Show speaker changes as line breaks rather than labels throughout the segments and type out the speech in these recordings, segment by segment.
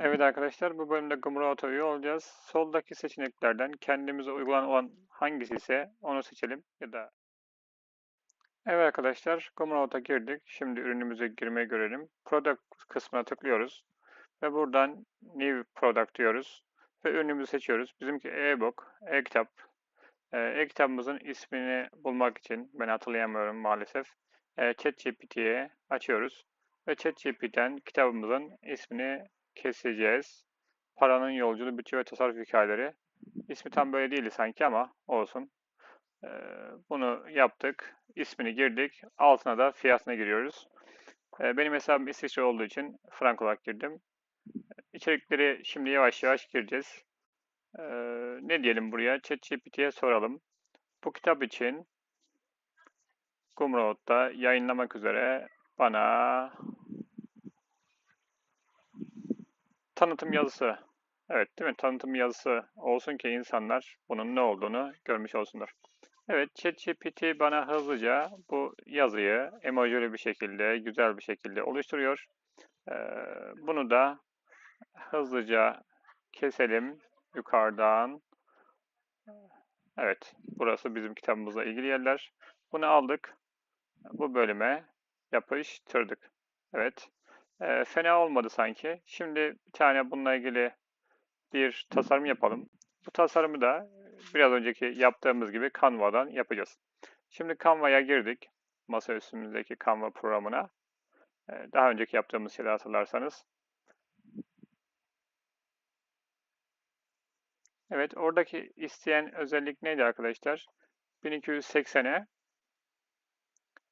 Evet arkadaşlar bu bölümde Gumroto üye olacağız. Soldaki seçeneklerden kendimize uygulanan olan hangisi ise onu seçelim ya da Evet arkadaşlar Gumroto'a girdik. Şimdi ürünümüze girmeyi görelim. Product kısmına tıklıyoruz ve buradan New Product diyoruz ve ürünümüzü seçiyoruz. Bizimki e-book, e-kitap. Ee, E-kitabımızın ismini bulmak için ben hatırlayamıyorum maalesef. E, ChatGPT'ye açıyoruz ve ChatGPT'den kitabımızın ismini keseceğiz. Paranın yolculuğu, bütçe ve tasarruf hikayeleri. İsmi tam böyle değildi sanki ama olsun. Ee, bunu yaptık. İsmini girdik. Altına da fiyatına giriyoruz. Ee, benim hesabım İsviçre olduğu için frank olarak girdim. İçerikleri şimdi yavaş yavaş gireceğiz. Ee, ne diyelim buraya? ChatGPT'ye soralım. Bu kitap için Gumroad'da yayınlamak üzere bana tanıtım yazısı. Evet değil mi? Tanıtım yazısı olsun ki insanlar bunun ne olduğunu görmüş olsunlar. Evet ChatGPT bana hızlıca bu yazıyı emojili bir şekilde, güzel bir şekilde oluşturuyor. Ee, bunu da hızlıca keselim yukarıdan. Evet, burası bizim kitabımızla ilgili yerler. Bunu aldık. Bu bölüme yapıştırdık. Evet. E, fena olmadı sanki. Şimdi bir tane bununla ilgili bir tasarım yapalım. Bu tasarımı da biraz önceki yaptığımız gibi Canva'dan yapacağız. Şimdi Canva'ya girdik. Masa üstümüzdeki Canva programına. Daha önceki yaptığımız şeyleri hatırlarsanız. Evet, oradaki isteyen özellik neydi arkadaşlar? 1280'e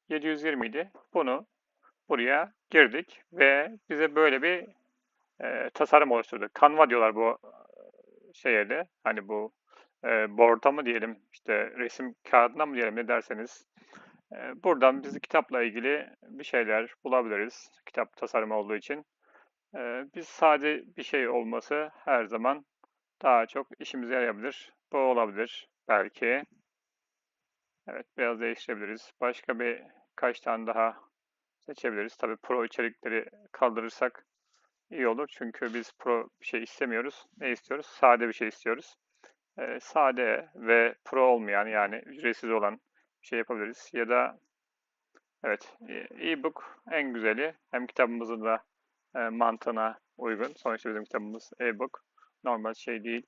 720 idi. Bunu buraya girdik ve bize böyle bir e, tasarım oluşturdu. Canva diyorlar bu şeye de. Hani bu e, board'a mı diyelim, işte resim kağıdına mı diyelim ne derseniz. E, buradan biz kitapla ilgili bir şeyler bulabiliriz. Kitap tasarımı olduğu için. E, biz sade bir şey olması her zaman daha çok işimize yarayabilir. Bu olabilir belki. Evet biraz değiştirebiliriz. Başka bir kaç tane daha seçebiliriz. Tabi pro içerikleri kaldırırsak iyi olur. Çünkü biz pro bir şey istemiyoruz. Ne istiyoruz? Sade bir şey istiyoruz. Ee, sade ve pro olmayan yani ücretsiz olan bir şey yapabiliriz. Ya da evet e-book en güzeli. Hem kitabımızın da e, mantığına uygun. Sonuçta bizim kitabımız e-book. Normal şey değil.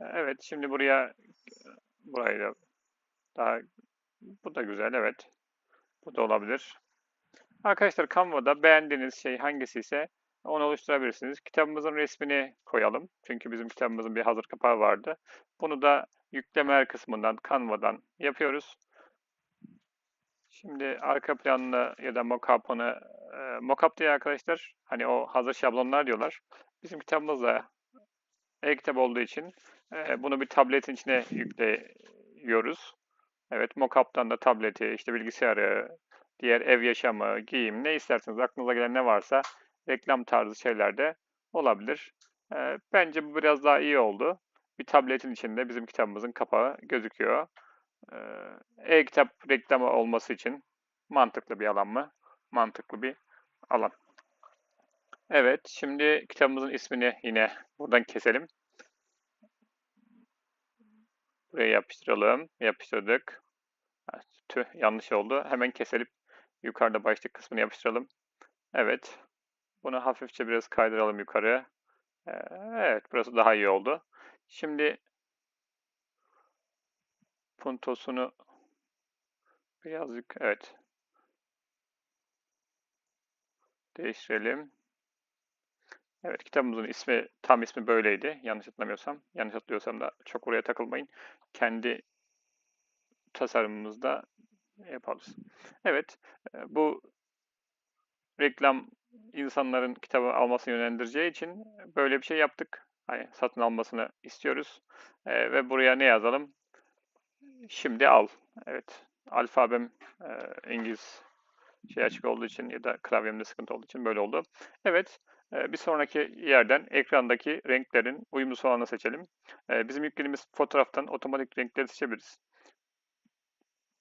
E, evet şimdi buraya burayı da daha bu da güzel evet. Bu da olabilir. Arkadaşlar Canva'da beğendiğiniz şey hangisi ise onu oluşturabilirsiniz. Kitabımızın resmini koyalım. Çünkü bizim kitabımızın bir hazır kapağı vardı. Bunu da yüklemeler kısmından Canva'dan yapıyoruz. Şimdi arka planını ya da mockup'ını e, mockup diye arkadaşlar hani o hazır şablonlar diyorlar. Bizim kitabımızda e-kitap olduğu için e, bunu bir tabletin içine yüklüyoruz. Evet, mockup'tan da tableti, işte bilgisayarı, diğer ev yaşamı, giyim, ne isterseniz aklınıza gelen ne varsa reklam tarzı şeyler de olabilir. E, bence bu biraz daha iyi oldu. Bir tabletin içinde bizim kitabımızın kapağı gözüküyor. E-kitap reklamı olması için mantıklı bir alan mı? Mantıklı bir alan. Evet, şimdi kitabımızın ismini yine buradan keselim. Buraya yapıştıralım. Yapıştırdık. Tüh yanlış oldu. Hemen keselip yukarıda başlık kısmını yapıştıralım. Evet. Bunu hafifçe biraz kaydıralım yukarı. Ee, evet burası daha iyi oldu. Şimdi puntosunu birazcık evet değiştirelim. Evet kitabımızın ismi tam ismi böyleydi. Yanlış hatırlamıyorsam. Yanlış hatırlıyorsam da çok oraya takılmayın. Kendi tasarımımızda yaparız. Evet e, bu reklam insanların kitabı almasını yönlendireceği için böyle bir şey yaptık. Hani satın almasını istiyoruz. E, ve buraya ne yazalım? Şimdi al. Evet. Alfabem e, İngiliz şey açık olduğu için ya da klavyemde sıkıntı olduğu için böyle oldu. Evet. Bir sonraki yerden ekrandaki renklerin uyumlu olanı seçelim. Bizim yüklediğimiz fotoğraftan otomatik renkleri seçebiliriz.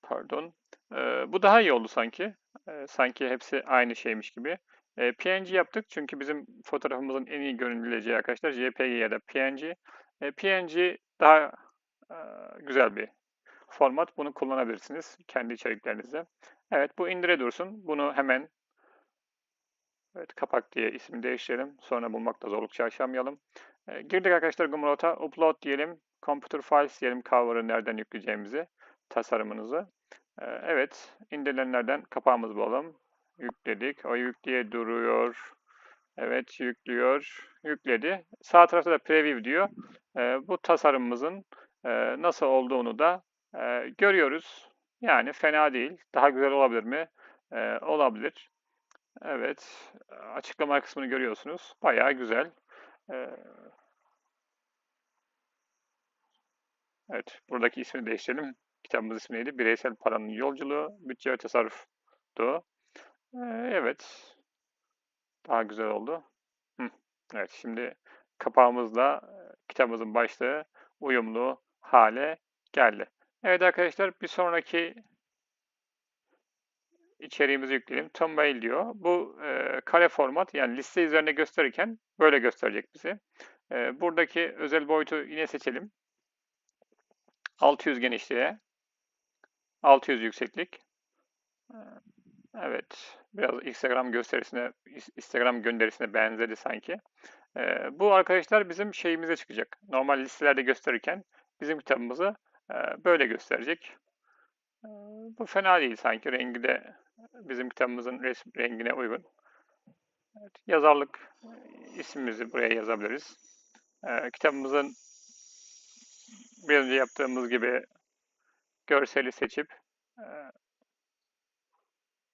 Pardon. Ee, bu daha iyi oldu sanki. Ee, sanki hepsi aynı şeymiş gibi. Ee, PNG yaptık çünkü bizim fotoğrafımızın en iyi görünüleceği arkadaşlar JPG ya da PNG. Ee, PNG daha e, güzel bir format. Bunu kullanabilirsiniz kendi içeriklerinizde. Evet bu indire dursun. Bunu hemen Evet, kapak diye ismi değiştirelim. Sonra bulmakta zorluk yaşamayalım. E, girdik arkadaşlar Gumroad'a. Upload diyelim. Computer Files diyelim cover'ı nereden yükleyeceğimizi, tasarımınızı. E, evet, indirilenlerden kapağımızı bulalım. Yükledik. O yükleye duruyor. Evet, yüklüyor. Yükledi. Sağ tarafta da preview diyor. E, bu tasarımımızın e, nasıl olduğunu da e, görüyoruz. Yani fena değil. Daha güzel olabilir mi? E, olabilir. Evet, açıklama kısmını görüyorsunuz. Bayağı güzel. Ee, evet, buradaki ismini değiştirelim. Kitabımız ismi neydi? Bireysel Paranın Yolculuğu, Bütçe ve Tasarruf'tu. Ee, evet, daha güzel oldu. Hı. Evet, şimdi kapağımızla kitabımızın başlığı uyumlu hale geldi. Evet arkadaşlar, bir sonraki içeriğimizi yükleyelim. Thumbnail diyor. Bu e, kare format yani liste üzerinde gösterirken böyle gösterecek bizi. E, buradaki özel boyutu yine seçelim. 600 genişliğe. 600 yükseklik. E, evet. Biraz Instagram gösterisine, Instagram gönderisine benzedi sanki. E, bu arkadaşlar bizim şeyimize çıkacak. Normal listelerde gösterirken bizim kitabımızı e, böyle gösterecek. E, bu fena değil sanki. Rengi de bizim kitabımızın resim rengine uygun. Evet, yazarlık ismimizi buraya yazabiliriz. Ee, kitabımızın bir önce yaptığımız gibi görseli seçip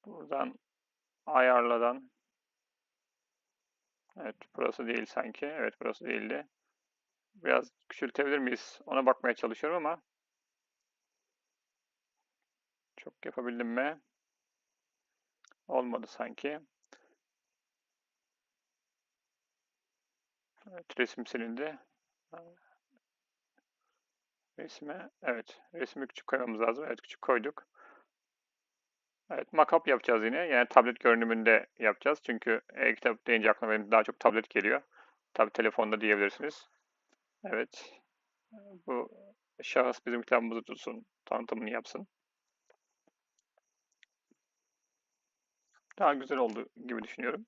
buradan ayarladan Evet burası değil sanki. Evet burası değildi. Biraz küçültebilir miyiz? Ona bakmaya çalışıyorum ama çok yapabildim mi? Olmadı sanki. Evet, resim silindi. Resme, evet, resmi küçük koymamız lazım. Evet, küçük koyduk. Evet, mockup yapacağız yine. Yani tablet görünümünde yapacağız. Çünkü e-kitap deyince aklıma benim daha çok tablet geliyor. Tabi telefonda diyebilirsiniz. Evet. Bu şahıs bizim kitabımızı tutsun, tanıtımını yapsın. daha güzel oldu gibi düşünüyorum.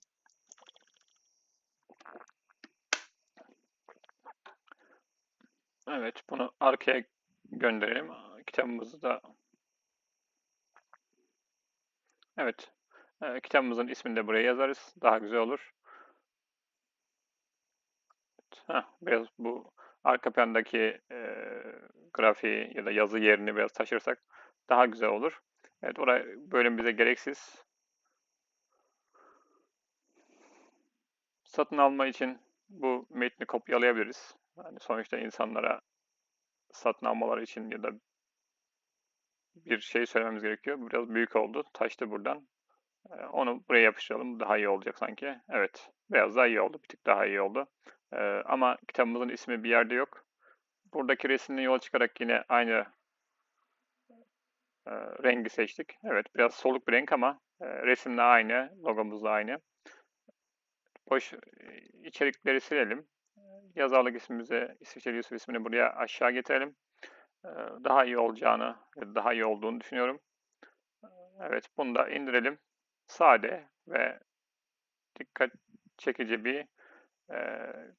Evet, bunu arkaya gönderelim. Kitabımızı da Evet, e, kitabımızın ismini de buraya yazarız. Daha güzel olur. Heh, biraz bu arka plandaki e, grafiği ya da yazı yerini biraz taşırsak daha güzel olur. Evet, oraya bölüm bize gereksiz. satın alma için bu metni kopyalayabiliriz. Yani sonuçta insanlara satın almaları için ya da bir şey söylememiz gerekiyor. Biraz büyük oldu. Taştı buradan. Ee, onu buraya yapıştıralım. Daha iyi olacak sanki. Evet. Biraz daha iyi oldu. Bir tık daha iyi oldu. Ee, ama kitabımızın ismi bir yerde yok. Buradaki resimden yola çıkarak yine aynı e, rengi seçtik. Evet. Biraz soluk bir renk ama e, resimle aynı. Logomuz da aynı boş içerikleri silelim. Yazarlık ismimize İsviçre Yusuf ismini buraya aşağı getirelim. Daha iyi olacağını, daha iyi olduğunu düşünüyorum. Evet, bunu da indirelim. Sade ve dikkat çekici bir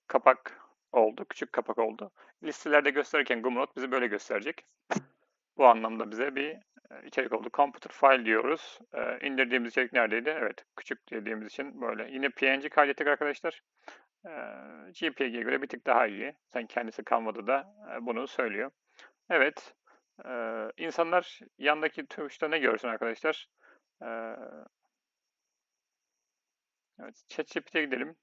kapak oldu. Küçük kapak oldu. Listelerde gösterirken Gumroad bizi böyle gösterecek. Bu anlamda bize bir içerik oldu. Computer file diyoruz. E, indirdiğimiz içerik neredeydi? Evet, küçük dediğimiz için böyle. Yine PNG kaydettik arkadaşlar. E, göre bir tık daha iyi. Sen kendisi kalmadı da bunu söylüyor. Evet, insanlar yandaki tuşta ne görsün arkadaşlar? Evet, ChatGPT'ye gidelim.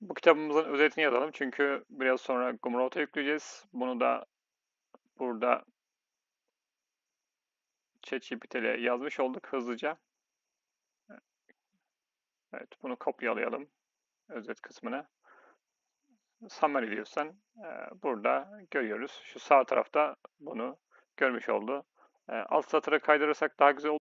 Bu kitabımızın özetini yazalım çünkü biraz sonra Gumroad'a yükleyeceğiz. Bunu da burada ChatGPT'ye yazmış olduk hızlıca. Evet, bunu kopyalayalım. Özet kısmını. Summary diyorsan e, burada görüyoruz. Şu sağ tarafta bunu görmüş oldu. e, alt satıra kaydırırsak daha güzel olur.